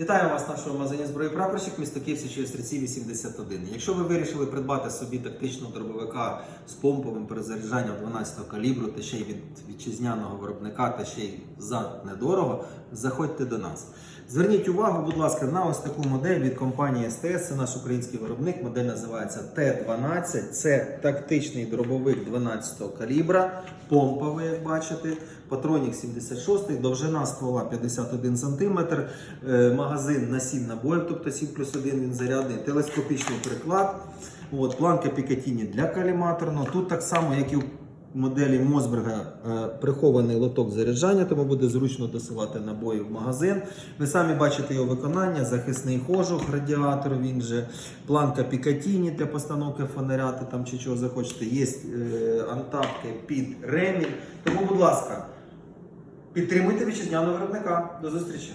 Вітаю вас в нашому магазині зброї прапорщик, місто Київ, Січові Стрільці 81. Якщо ви вирішили придбати собі тактичного дробовика з помповим перезаряджанням 12 калібру та ще й від вітчизняного виробника, та ще й за недорого, заходьте до нас. Зверніть увагу, будь ласка, на ось таку модель від компанії СТС. Це наш український виробник. Модель називається Т-12. Це тактичний дробовик 12 калібра, помповий, як бачите. Патронік 76, довжина ствола 51 см, магазин на 7 набоїв, тобто 7 плюс 1 він зарядний, телескопічний приклад, от, планка Пікатіні для каліматорного. Тут так само, як і в моделі Мосберга, е, прихований лоток заряджання, тому буде зручно досилати набої в магазин. Ви самі бачите його виконання, захисний кожух, радіатор, він же планка Пікатіні для постановки фонаря та там чи чого захочете. Є е, антапки під ремінь. Тому, будь ласка, підтримуйте вітчизняного виробника. До зустрічі!